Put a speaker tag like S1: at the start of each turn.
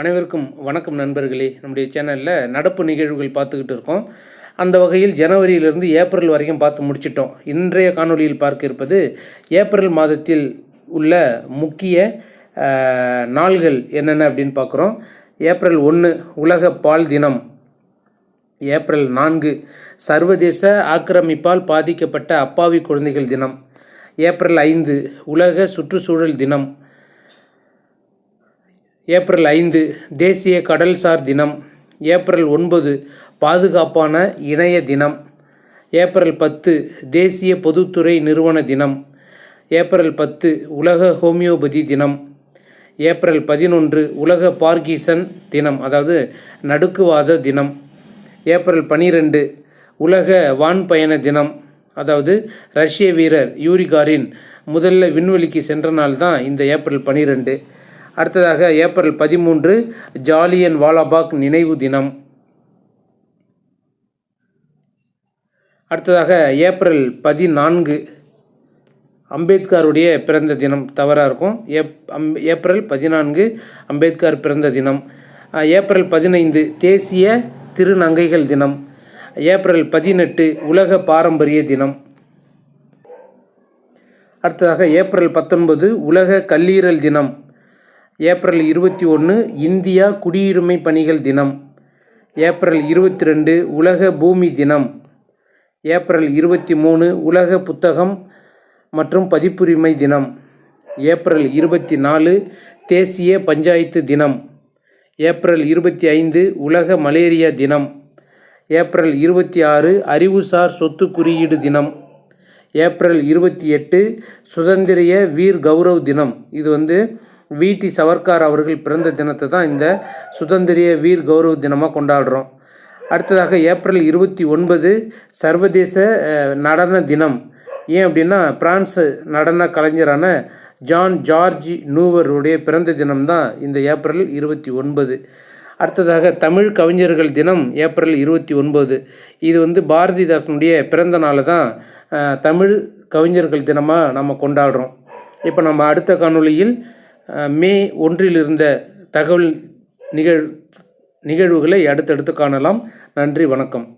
S1: அனைவருக்கும் வணக்கம் நண்பர்களே. நம்முடைய சேனலில் நடப்பு நிகழ்வுகள் பார்த்துக்கிட்டு இருக்கோம். அந்த வகையில் ஜனவரியிலிருந்து ஏப்ரல் வரைக்கும் பார்த்து முடிச்சிட்டோம். இன்றைய காணொளியில் பார்க்க இருப்பது ஏப்ரல் மாதத்தில் உள்ள முக்கிய நாள்கள் என்னென்ன அப்படின்னு பார்க்குறோம். ஏப்ரல் ஒன்று உலக பால் தினம். ஏப்ரல் நான்கு சர்வதேச ஆக்கிரமிப்பால் பாதிக்கப்பட்ட அப்பாவி குழந்தைகள் தினம். ஏப்ரல் ஐந்து உலக சுற்றுச்சூழல் தினம். ஏப்ரல் ஐந்து தேசிய கடல்சார் தினம். ஏப்ரல் ஒன்பது பாதுகாப்பான இணைய தினம். ஏப்ரல் பத்து தேசிய பொதுத்துறை நிறுவன தினம். ஏப்ரல் பத்து உலக ஹோமியோபதி தினம். ஏப்ரல் பதினொன்று உலக பார்கிசன் தினம் அதாவது நடுக்குவாத தினம். ஏப்ரல் பனிரெண்டு உலக வான்பயண தினம். அதாவது ரஷ்ய வீரர் யூரிகாரின் முதல்ல விண்வெளிக்கு சென்ற நாள் தான் இந்த ஏப்ரல் பனிரெண்டு. அடுத்ததாக ஏப்ரல் பதிமூன்று ஜாலியன் வாலாபாக் நினைவு தினம். அடுத்ததாக ஏப்ரல் பதினான்கு அம்பேத்கருடைய பிறந்த தினம். தவறாக இருக்கும். ஏப் அம் ஏப்ரல் பதினான்கு அம்பேத்கர் பிறந்த தினம். ஏப்ரல் பதினைந்து தேசிய திருநங்கைகள் தினம். ஏப்ரல் பதினெட்டு உலக பாரம்பரிய தினம். அடுத்ததாக ஏப்ரல் பத்தொன்பது உலக கல்லீரல் தினம். ஏப்ரல் இருபத்தி ஒன்று இந்தியா குடியுரிமை பணிகள் தினம். ஏப்ரல் இருபத்தி ரெண்டு உலக பூமி தினம். ஏப்ரல் இருபத்தி மூணு உலக புத்தகம் மற்றும் பதிப்புரிமை தினம். ஏப்ரல் இருபத்தி நாலு தேசிய பஞ்சாயத்து தினம். ஏப்ரல் இருபத்தி ஐந்து உலக மலேரியா தினம். ஏப்ரல் இருபத்தி ஆறு அறிவுசார் சொத்து குறியீடு தினம். ஏப்ரல் இருபத்தி எட்டு சுதந்திரிய வீர் கௌரவ் தினம். இது வந்து விடி சவர்கார் அவர்கள் பிறந்த தினத்தை தான் இந்த சுதந்திரிய வீர் கௌரவ தினமாக கொண்டாடுறோம். அடுத்ததாக ஏப்ரல் இருபத்தி ஒன்பது சர்வதேச நடன தினம். ஏன் அப்படின்னா பிரான்ஸ் நடன கலைஞரான ஜான் ஜார்ஜ் நூவருடைய பிறந்த தினம்தான் இந்த ஏப்ரல் இருபத்தி ஒன்பது. அடுத்ததாக தமிழ் கவிஞர்கள் தினம் ஏப்ரல் இருபத்தி ஒன்பது. இது வந்து பாரதிதாசனுடைய பிறந்த நாளை தான் தமிழ் கவிஞர்கள் தினமாக நம்ம கொண்டாடுறோம். இப்போ நம்ம அடுத்த காணொளியில் மே ஒன்றில் இருந்த தகவல் நிகழ் நிகழ்வுகளை அடுத்தடுத்து காணலாம். நன்றி வணக்கம்.